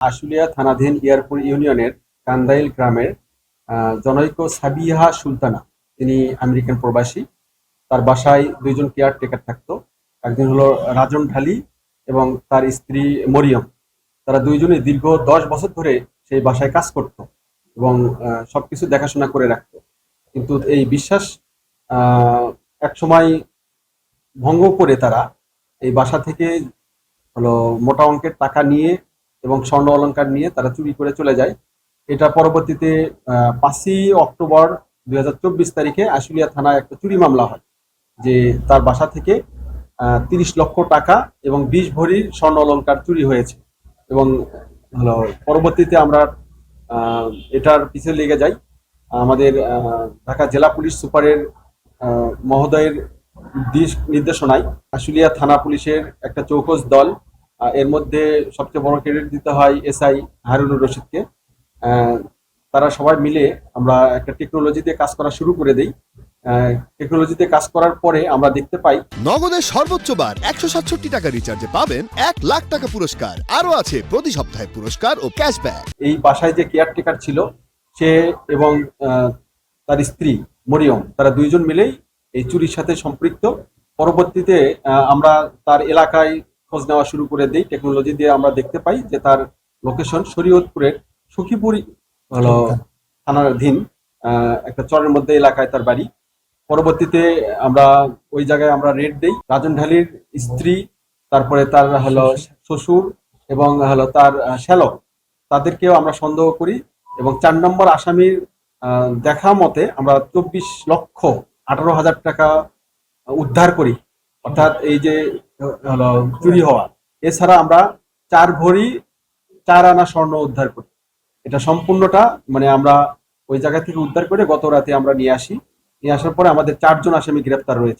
আশুলিয়া থানাধীন ইয়ারপুর ইউনিয়নের কান্দাইল গ্রামের জনৈক সাবিহা সুলতানা। তিনি আমেরিকান প্রবাসী। তার বাসায় দুইজন কেয়ার টেকার থাকতো। একজন হলো রাজন ঢালি এবং তার স্ত্রী মরিয়ম। তারা দুইজনে দীর্ঘ দশ বছর ধরে সেই বাসায় কাজ করত এবং সবকিছু দেখাশোনা করে রাখত। কিন্তু এই বিশ্বাস আহ, একসময় ভঙ্গ করে তারা এই বাসা থেকে হলো মোটা অঙ্কের টাকা নিয়ে এবং স্বর্ণ অলঙ্কার নিয়ে তারা চুরি করে চলে যায়। এটা পরবর্তীতে পাঁচই অক্টোবর দুই হাজার চব্বিশ তারিখে আশুলিয়া থানায় একটা চুরি মামলা হয়, যে তার বাসা থেকে তিরিশ লক্ষ টাকা এবং বিশ ভরির স্বর্ণ অলঙ্কার চুরি হয়েছে। এবং, হলো, পরবর্তীতে আমরা এটার পিছনে লেগে যাই। আমাদের ঢাকা জেলা পুলিশ সুপারের মহোদয়ের দিশ নির্দেশনায় আশুলিয়া থানা পুলিশের একটা চৌকস দল এর মধ্যে সবচেয়ে বড় ক্রেডিট দিতে হয় এসআই হারুনুর রশিদকে। তারা সবাই মিলে আমরা একটা টেকনোলজিতে কাজ করা শুরু করে দেই। টেকনোলজিতে কাজ করার পরে আমরা দেখতে পাই নগদের সর্বোচ্চ বার একশো সাতষট্টি টাকা রিচার্জে পাবেন এক লাখ টাকা পুরস্কার। আরও আছে প্রতি সপ্তাহে পুরস্কার ও ক্যাশব্যাক এই বাসায় যে কেয়ারটেকার ছিল সে এবং তার স্ত্রী মরিয়ম তারা দুইজন মিলেই এই চুরির সাথে সম্পৃক্ত। পরবর্তীতে আমরা তার এলাকায় খোঁজ নেওয়া শুরু করে দিই। টেকনোলজি দিয়ে আমরা দেখতে পাই যে তার লোকেশন শরীয়তপুরের সুখীপুর হলো থানাধীন আহ, একটা চরের মধ্যে এলাকায় তার বাড়ি। পরবর্তীতে আমরা ওই জায়গায় আমরা রেড দেই। রাজন ঢালির স্ত্রী তারপরে তার হলো শ্বশুর এবং হলো তার শ্যালক। তাদেরকেও আমরা সন্দেহ করি এবং চার নম্বর আসামির দেখা মতে আমরা চব্বিশ লক্ষ আঠারো হাজার টাকা উদ্ধার করি। অর্থাৎ এই যে চুরি হওয়া। এছাড়া আমরা চার ভরি চার আনা স্বর্ণ উদ্ধার করি। এটা সম্পূর্ণটা মানে আমরা ওই জায়গা থেকে উদ্ধার করে গত রাতে আমরা নিয়ে আসি। নিয়ে আসার পরে আমাদের চারজন আসামি গ্রেপ্তার রয়েছে।